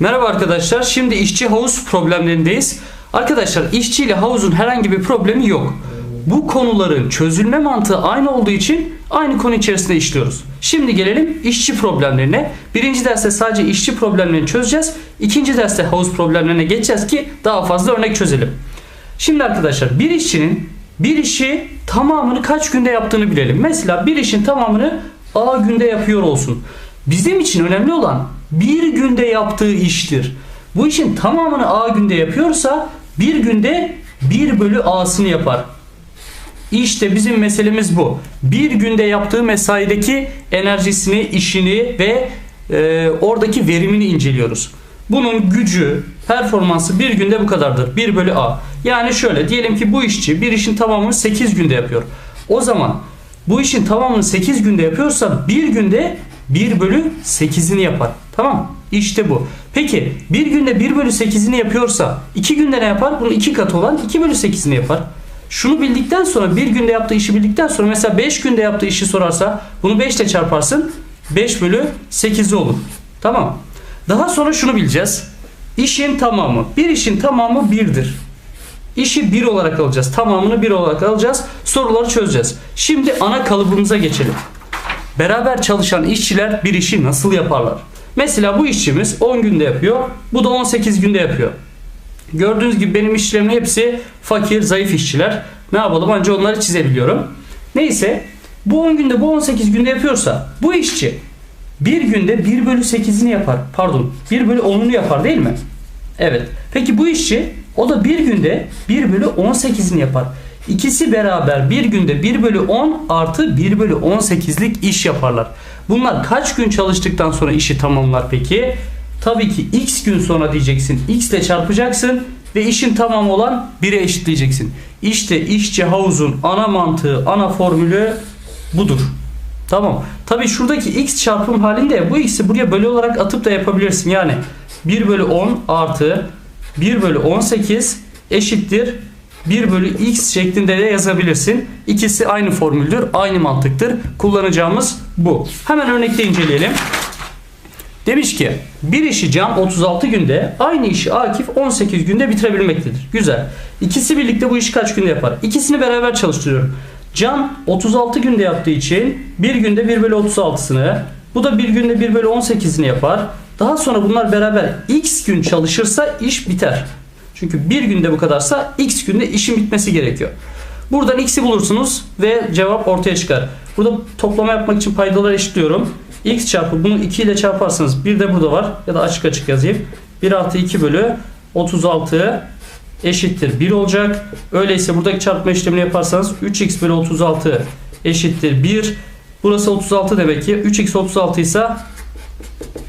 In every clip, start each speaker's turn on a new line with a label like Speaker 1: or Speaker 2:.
Speaker 1: Merhaba arkadaşlar. Şimdi işçi havuz problemlerindeyiz. Arkadaşlar işçi ile havuzun herhangi bir problemi yok. Bu konuların çözülme mantığı aynı olduğu için aynı konu içerisinde işliyoruz. Şimdi gelelim işçi problemlerine. Birinci derste sadece işçi problemlerini çözeceğiz. İkinci derste havuz problemlerine geçeceğiz ki daha fazla örnek çözelim. Şimdi arkadaşlar bir işçinin bir işi tamamını kaç günde yaptığını bilelim. Mesela bir işin tamamını A günde yapıyor olsun. Bizim için önemli olan bir günde yaptığı iştir. Bu işin tamamını A günde yapıyorsa bir günde 1 bölü A'sını yapar. İşte bizim meselemiz bu. Bir günde yaptığı mesaideki enerjisini, işini ve e, oradaki verimini inceliyoruz. Bunun gücü, performansı bir günde bu kadardır. 1 bölü A. Yani şöyle diyelim ki bu işçi bir işin tamamını 8 günde yapıyor. O zaman bu işin tamamını 8 günde yapıyorsa bir günde 1 bölü 8'ini yapar. Tamam İşte bu. Peki bir günde 1 bölü 8'ini yapıyorsa 2 günde ne yapar? Bunun 2 katı olan 2 bölü 8'ini yapar. Şunu bildikten sonra bir günde yaptığı işi bildikten sonra mesela 5 günde yaptığı işi sorarsa bunu 5 ile çarparsın 5 bölü 8'i olur. Tamam. Daha sonra şunu bileceğiz. İşin tamamı. Bir işin tamamı 1'dir. İşi 1 olarak alacağız. Tamamını 1 olarak alacağız. Soruları çözeceğiz. Şimdi ana kalıbımıza geçelim. Beraber çalışan işçiler bir işi nasıl yaparlar? Mesela bu işçimiz 10 günde yapıyor. Bu da 18 günde yapıyor. Gördüğünüz gibi benim işçilerimin hepsi fakir, zayıf işçiler. Ne yapalım anca onları çizebiliyorum. Neyse bu 10 günde bu 18 günde yapıyorsa bu işçi bir günde 1 bölü 8'ini yapar. Pardon 1 bölü 10'unu yapar değil mi? Evet. Peki bu işçi o da bir günde 1 bölü 18'ini yapar. İkisi beraber bir günde 1 bölü 10 artı 1 bölü 18'lik iş yaparlar. Bunlar kaç gün çalıştıktan sonra işi tamamlar peki? Tabii ki x gün sonra diyeceksin. x ile çarpacaksın ve işin tamamı olan 1'e eşitleyeceksin. İşte işçi havuzun ana mantığı, ana formülü budur. Tamam. Tabii şuradaki x çarpım halinde bu x'i buraya bölü olarak atıp da yapabilirsin. Yani 1 bölü 10 artı 1 bölü 18 eşittir 1 bölü x şeklinde de yazabilirsin. İkisi aynı formüldür, aynı mantıktır. Kullanacağımız bu. Hemen örnekte inceleyelim. Demiş ki bir işi Can 36 günde aynı işi Akif 18 günde bitirebilmektedir. Güzel. İkisi birlikte bu işi kaç günde yapar? İkisini beraber çalıştırıyorum. Can 36 günde yaptığı için bir günde 1 bölü 36'sını bu da bir günde 1 bölü 18'ini yapar. Daha sonra bunlar beraber x gün çalışırsa iş biter. Çünkü bir günde bu kadarsa x günde işin bitmesi gerekiyor. Buradan x'i bulursunuz ve cevap ortaya çıkar. Burada toplama yapmak için paydaları eşitliyorum. x çarpı bunu 2 ile çarparsanız bir de burada var ya da açık açık yazayım. 1 artı 2 bölü 36 eşittir 1 olacak. Öyleyse buradaki çarpma işlemini yaparsanız 3x bölü 36 eşittir 1. Burası 36 demek ki 3x 36 ise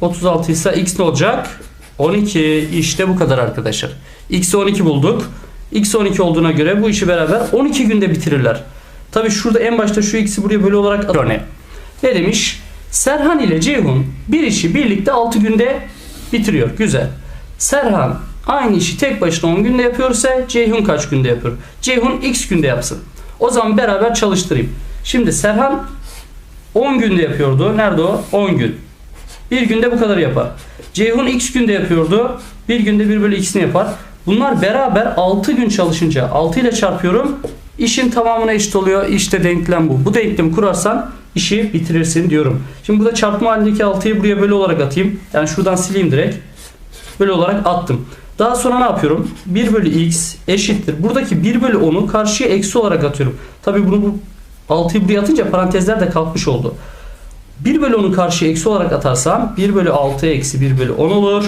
Speaker 1: 36 ise x ne olacak? 12 işte bu kadar arkadaşlar. X'i 12 bulduk. X 12 olduğuna göre bu işi beraber 12 günde bitirirler. Tabi şurada en başta şu x'i buraya bölü olarak örneğin. Ne demiş? Serhan ile Ceyhun bir işi birlikte 6 günde bitiriyor. Güzel. Serhan aynı işi tek başına 10 günde yapıyorsa Ceyhun kaç günde yapıyor? Ceyhun x günde yapsın. O zaman beraber çalıştırayım. Şimdi Serhan 10 günde yapıyordu. Nerede o? 10 gün. Bir günde bu kadar yapar. Ceyhun x günde yapıyordu. Bir günde 1 bölü x'ini yapar. Bunlar beraber 6 gün çalışınca 6 ile çarpıyorum. İşin tamamına eşit oluyor. İşte denklem bu. Bu denklemi kurarsan işi bitirirsin diyorum. Şimdi burada çarpma halindeki 6'yı buraya bölü olarak atayım. Yani şuradan sileyim direkt. Bölü olarak attım. Daha sonra ne yapıyorum? 1 bölü x eşittir. Buradaki 1 bölü 10'u karşıya eksi olarak atıyorum. Tabi bunu bu 6'yı buraya atınca parantezler de kalkmış oldu. 1 bölü 10'u karşıya eksi olarak atarsam 1 bölü 6 eksi 1 bölü 10 olur.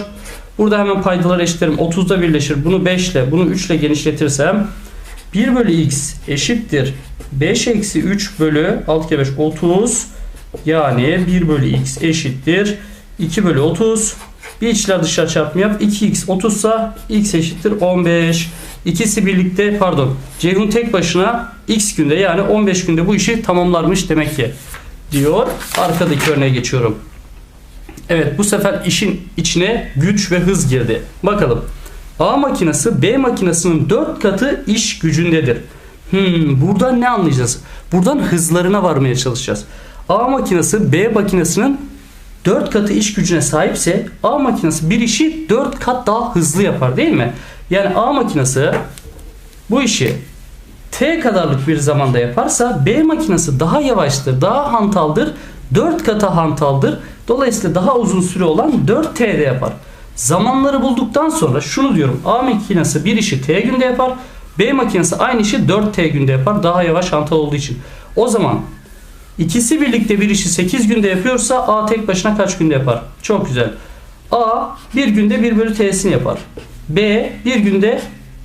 Speaker 1: Burada hemen paydaları eşitlerim. 30'da birleşir. Bunu 5 ile bunu 3 ile genişletirsem 1 bölü x eşittir. 5 eksi 3 bölü 6 kere 5 30 yani 1 bölü x eşittir. 2 bölü 30 bir içler dışarı çarpımı yap. 2x 30 sa x eşittir 15. İkisi birlikte pardon Ceyhun tek başına x günde yani 15 günde bu işi tamamlarmış demek ki diyor. Arkadaki örneğe geçiyorum. Evet bu sefer işin içine güç ve hız girdi. Bakalım. A makinesi B makinesinin 4 katı iş gücündedir. Hmm, buradan ne anlayacağız? Buradan hızlarına varmaya çalışacağız. A makinesi B makinesinin 4 katı iş gücüne sahipse A makinesi bir işi 4 kat daha hızlı yapar değil mi? Yani A makinesi bu işi T kadarlık bir zamanda yaparsa B makinesi daha yavaştır, daha hantaldır, 4 kata hantaldır. Dolayısıyla daha uzun süre olan 4T'de yapar. Zamanları bulduktan sonra şunu diyorum. A makinesi bir işi T günde yapar. B makinesi aynı işi 4T günde yapar. Daha yavaş hantal olduğu için. O zaman ikisi birlikte bir işi 8 günde yapıyorsa A tek başına kaç günde yapar? Çok güzel. A bir günde 1 bölü T'sini yapar. B bir günde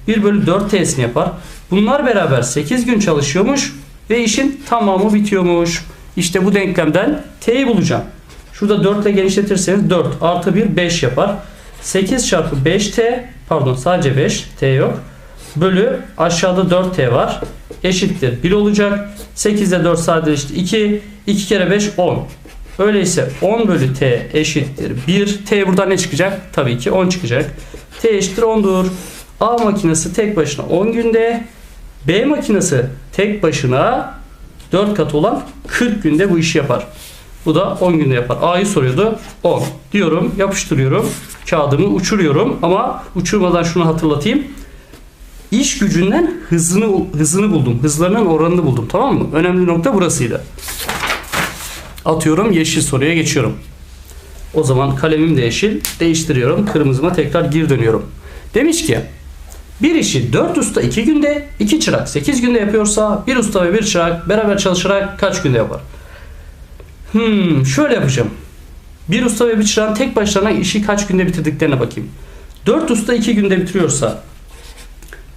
Speaker 1: 1 bölü 4 T'sini yapar. Bunlar beraber 8 gün çalışıyormuş ve işin tamamı bitiyormuş. İşte bu denklemden T'yi bulacağım. Şurada 4 ile genişletirseniz 4 artı 1 5 yapar. 8 çarpı 5T pardon sadece 5 T yok. Bölü aşağıda 4T var. Eşittir 1 olacak. 8 ile 4 sadeleşti 2. 2 kere 5 10. Öyleyse 10 bölü T eşittir 1. T buradan ne çıkacak? Tabii ki 10 çıkacak. T eşittir 10'dur. A makinesi tek başına 10 günde. B makinesi tek başına 4 kat olan 40 günde bu işi yapar. Bu da 10 günde yapar. A'yı soruyordu. 10 diyorum. Yapıştırıyorum. Kağıdımı uçuruyorum. Ama uçurmadan şunu hatırlatayım. İş gücünden hızını hızını buldum. Hızlarının oranını buldum. Tamam mı? Önemli nokta burasıydı. Atıyorum yeşil soruya geçiyorum. O zaman kalemim de yeşil. Değiştiriyorum. Kırmızıma tekrar geri dönüyorum. Demiş ki bir işi 4 usta 2 günde, 2 çırak 8 günde yapıyorsa bir usta ve bir çırak beraber çalışarak kaç günde yapar? Hmm, şöyle yapacağım. Bir usta ve bir çırağın tek başlarına işi kaç günde bitirdiklerine bakayım. 4 usta 2 günde bitiriyorsa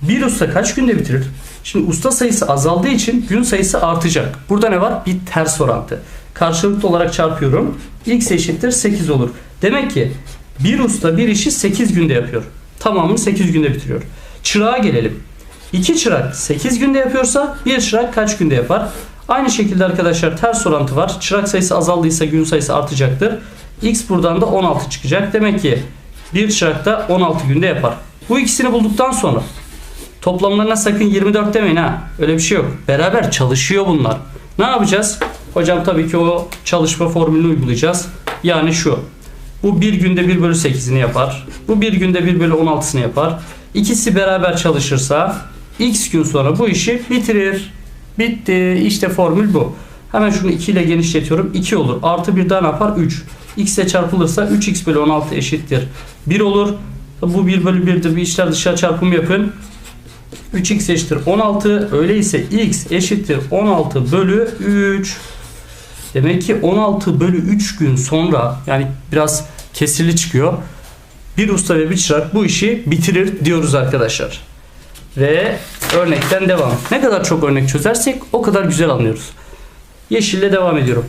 Speaker 1: bir usta kaç günde bitirir? Şimdi usta sayısı azaldığı için gün sayısı artacak. Burada ne var? Bir ters orantı. Karşılıklı olarak çarpıyorum. X eşittir 8 olur. Demek ki bir usta bir işi 8 günde yapıyor. Tamamını 8 günde bitiriyor. Çırağa gelelim. 2 çırak 8 günde yapıyorsa bir çırak kaç günde yapar? Aynı şekilde arkadaşlar ters orantı var. Çırak sayısı azaldıysa gün sayısı artacaktır. X buradan da 16 çıkacak. Demek ki bir çırak da 16 günde yapar. Bu ikisini bulduktan sonra toplamlarına sakın 24 demeyin ha. Öyle bir şey yok. Beraber çalışıyor bunlar. Ne yapacağız? Hocam tabii ki o çalışma formülünü uygulayacağız. Yani şu. Bu bir günde 1 bölü 8'ini yapar. Bu bir günde 1 bölü 16'sını yapar. İkisi beraber çalışırsa x gün sonra bu işi bitirir. Bitti. İşte formül bu. Hemen şunu 2 ile genişletiyorum. 2 olur. Artı 1 daha ne yapar? 3. x ile çarpılırsa 3x bölü 16 eşittir. 1 olur. Bu 1 bölü 1'dir. Bir işler dışarı çarpımı yapın. 3x eşittir 16. Öyleyse x eşittir 16 bölü 3. Demek ki 16 bölü 3 gün sonra yani biraz kesirli çıkıyor. Bir usta ve bir çırak bu işi bitirir diyoruz arkadaşlar. Ve örnekten devam. Ne kadar çok örnek çözersek o kadar güzel anlıyoruz. Yeşille devam ediyorum.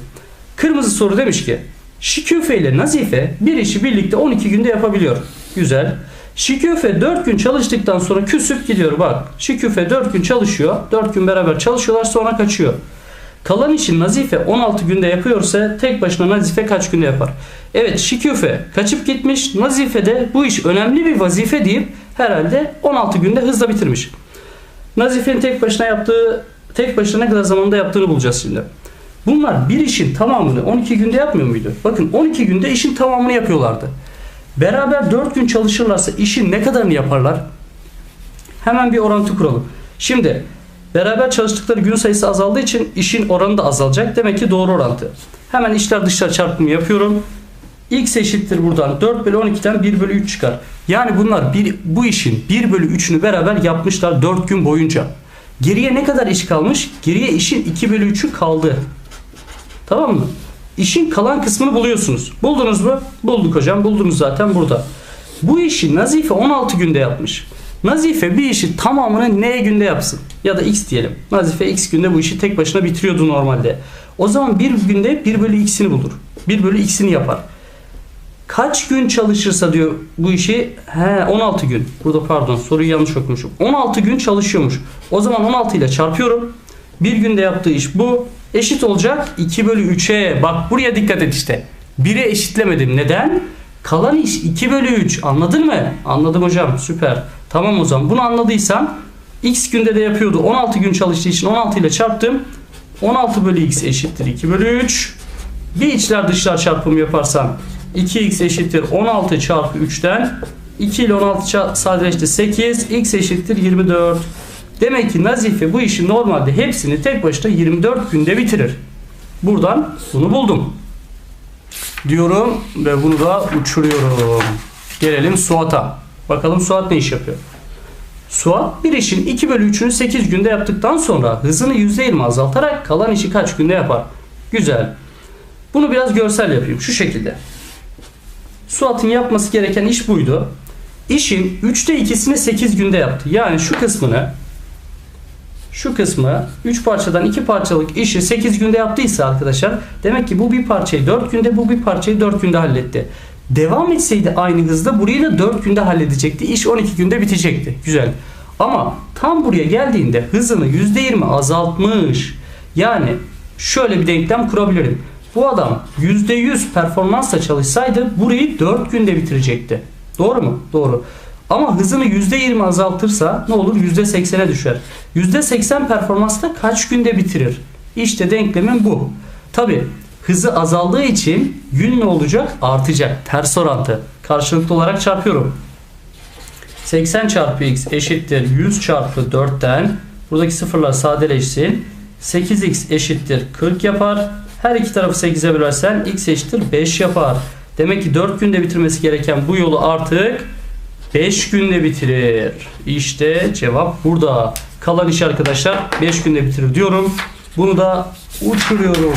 Speaker 1: Kırmızı soru demiş ki Şiküfe ile Nazife bir işi birlikte 12 günde yapabiliyor. Güzel. Şiküfe 4 gün çalıştıktan sonra küsüp gidiyor. Bak Şiküfe 4 gün çalışıyor. 4 gün beraber çalışıyorlar sonra kaçıyor. Kalan işi Nazife 16 günde yapıyorsa tek başına Nazife kaç günde yapar? Evet Şiküfe kaçıp gitmiş. Nazife de bu iş önemli bir vazife deyip herhalde 16 günde hızla bitirmiş. Nazife'nin tek başına yaptığı tek başına ne kadar zamanda yaptığını bulacağız şimdi. Bunlar bir işin tamamını 12 günde yapmıyor muydu? Bakın 12 günde işin tamamını yapıyorlardı. Beraber 4 gün çalışırlarsa işin ne kadarını yaparlar? Hemen bir orantı kuralım. Şimdi beraber çalıştıkları gün sayısı azaldığı için işin oranı da azalacak. Demek ki doğru orantı. Hemen işler dışlar çarpımı yapıyorum. X eşittir buradan 4 bölü 12'den 1 bölü 3 çıkar. Yani bunlar bir, bu işin 1 bölü 3'ünü beraber yapmışlar 4 gün boyunca. Geriye ne kadar iş kalmış? Geriye işin 2 bölü 3'ü kaldı. Tamam mı? İşin kalan kısmını buluyorsunuz. Buldunuz mu? Bulduk hocam. Buldunuz zaten burada. Bu işi Nazife 16 günde yapmış. Nazife bir işi tamamını ne günde yapsın? Ya da x diyelim. Nazife x günde bu işi tek başına bitiriyordu normalde. O zaman bir günde 1 bölü x'ini bulur. 1 bölü x'ini yapar. Kaç gün çalışırsa diyor bu işi he 16 gün. Burada pardon soruyu yanlış okumuşum. 16 gün çalışıyormuş. O zaman 16 ile çarpıyorum. Bir günde yaptığı iş bu. Eşit olacak 2 bölü 3'e. Bak buraya dikkat et işte. 1'e eşitlemedim. Neden? Kalan iş 2 bölü 3. Anladın mı? Anladım hocam. Süper. Tamam o zaman. Bunu anladıysan x günde de yapıyordu. 16 gün çalıştığı için 16 ile çarptım. 16 bölü x eşittir 2 bölü 3. Bir içler dışlar çarpımı yaparsam 2x eşittir 16 çarpı 3'ten 2 ile 16 ça- sadeleşti 8 x eşittir 24. Demek ki Nazife bu işi normalde hepsini tek başına 24 günde bitirir. Buradan bunu buldum. Diyorum ve bunu da uçuruyorum. Gelelim Suat'a. Bakalım Suat ne iş yapıyor? Suat bir işin 2 bölü 3'ünü 8 günde yaptıktan sonra hızını %20 azaltarak kalan işi kaç günde yapar? Güzel. Bunu biraz görsel yapayım. Şu şekilde. Suat'ın yapması gereken iş buydu. İşin 3'te 2'sini 8 günde yaptı. Yani şu kısmını şu kısmı 3 parçadan 2 parçalık işi 8 günde yaptıysa arkadaşlar demek ki bu bir parçayı 4 günde bu bir parçayı 4 günde halletti. Devam etseydi aynı hızda burayı da 4 günde halledecekti. İş 12 günde bitecekti. Güzel. Ama tam buraya geldiğinde hızını %20 azaltmış. Yani şöyle bir denklem kurabilirim. Bu adam %100 performansla çalışsaydı burayı 4 günde bitirecekti. Doğru mu? Doğru. Ama hızını %20 azaltırsa ne olur? %80'e düşer. %80 performansla kaç günde bitirir? İşte denklemin bu. Tabi hızı azaldığı için gün ne olacak? Artacak. Ters orantı. Karşılıklı olarak çarpıyorum. 80 çarpı x eşittir 100 çarpı 4'ten buradaki sıfırlar sadeleşsin. 8x eşittir 40 yapar. Her iki tarafı 8'e bölersen x eşittir 5 yapar. Demek ki 4 günde bitirmesi gereken bu yolu artık 5 günde bitirir. İşte cevap burada. Kalan iş arkadaşlar 5 günde bitirir diyorum. Bunu da uçuruyorum.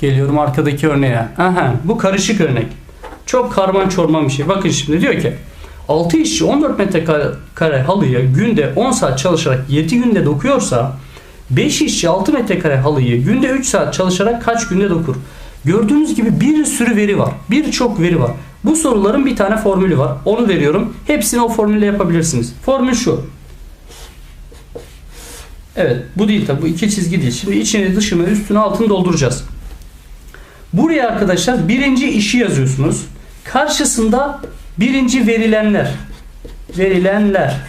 Speaker 1: Geliyorum arkadaki örneğe. Aha, bu karışık örnek. Çok karman çorman bir şey. Bakın şimdi diyor ki 6 işçi 14 metrekare halıyı günde 10 saat çalışarak 7 günde dokuyorsa 5 işçi 6 metrekare halıyı günde 3 saat çalışarak kaç günde dokur? Gördüğünüz gibi bir sürü veri var. Birçok veri var. Bu soruların bir tane formülü var. Onu veriyorum. Hepsini o formülle yapabilirsiniz. Formül şu. Evet bu değil tabi bu iki çizgi değil. Şimdi içini dışını üstünü altını dolduracağız. Buraya arkadaşlar birinci işi yazıyorsunuz. Karşısında birinci verilenler. Verilenler.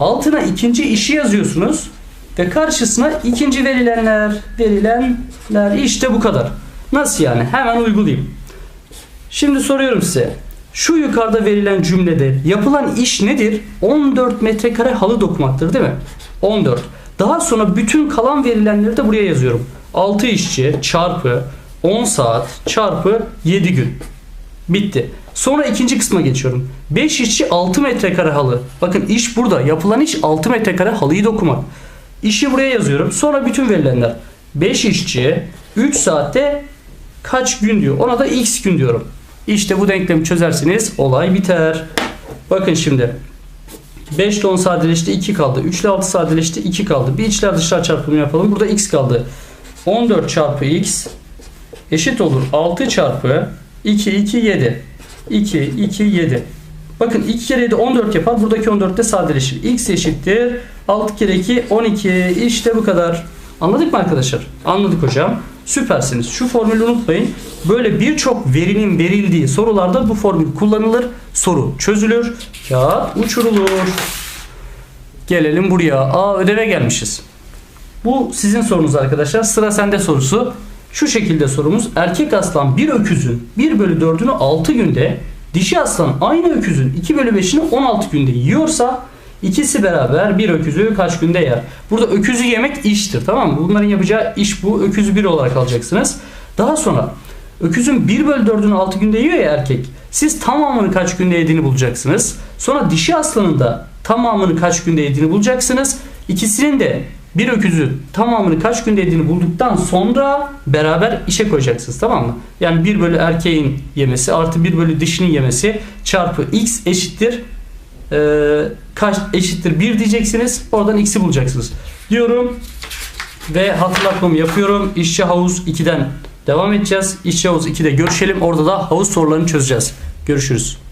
Speaker 1: Altına ikinci işi yazıyorsunuz. Ve karşısına ikinci verilenler. Verilenler. İşte bu kadar. Nasıl yani? Hemen uygulayayım. Şimdi soruyorum size. Şu yukarıda verilen cümlede yapılan iş nedir? 14 metrekare halı dokumaktır değil mi? 14. Daha sonra bütün kalan verilenleri de buraya yazıyorum. 6 işçi çarpı 10 saat çarpı 7 gün. Bitti. Sonra ikinci kısma geçiyorum. 5 işçi 6 metrekare halı. Bakın iş burada. Yapılan iş 6 metrekare halıyı dokumak. İşi buraya yazıyorum. Sonra bütün verilenler. 5 işçi 3 saatte kaç gün diyor. Ona da x gün diyorum. İşte bu denklemi çözersiniz olay biter. Bakın şimdi 5 ile 10 sadeleşti 2 kaldı. 3 ile 6 sadeleşti 2 kaldı. Bir içler dışlar çarpımı yapalım. Burada x kaldı. 14 çarpı x eşit olur. 6 çarpı 2 2 7. 2 2 7. Bakın 2 kere 7 14 yapar. Buradaki 14 de sadeleşir. x eşittir. 6 kere 2 12. İşte bu kadar. Anladık mı arkadaşlar? Anladık hocam. Süpersiniz. Şu formülü unutmayın. Böyle birçok verinin verildiği sorularda bu formül kullanılır. Soru çözülür. Kağıt uçurulur. Gelelim buraya. Aa ödeve gelmişiz. Bu sizin sorunuz arkadaşlar. Sıra sende sorusu. Şu şekilde sorumuz. Erkek aslan bir öküzün 1 bölü 4'ünü 6 günde, dişi aslan aynı öküzün 2 bölü 5'ini 16 günde yiyorsa ikisi beraber bir öküzü kaç günde yer? Burada öküzü yemek iştir tamam mı? Bunların yapacağı iş bu. Öküzü bir olarak alacaksınız. Daha sonra öküzün 1 bölü 4'ünü 6 günde yiyor ya erkek. Siz tamamını kaç günde yediğini bulacaksınız. Sonra dişi aslanın da tamamını kaç günde yediğini bulacaksınız. İkisinin de bir öküzü tamamını kaç günde yediğini bulduktan sonra beraber işe koyacaksınız tamam mı? Yani 1 bölü erkeğin yemesi artı 1 bölü dişinin yemesi çarpı x eşittir e, kaç eşittir 1 diyeceksiniz. Oradan x'i bulacaksınız. Diyorum ve hatırlatmamı yapıyorum. İşçi havuz 2'den devam edeceğiz. İşçi havuz 2'de görüşelim. Orada da havuz sorularını çözeceğiz. Görüşürüz.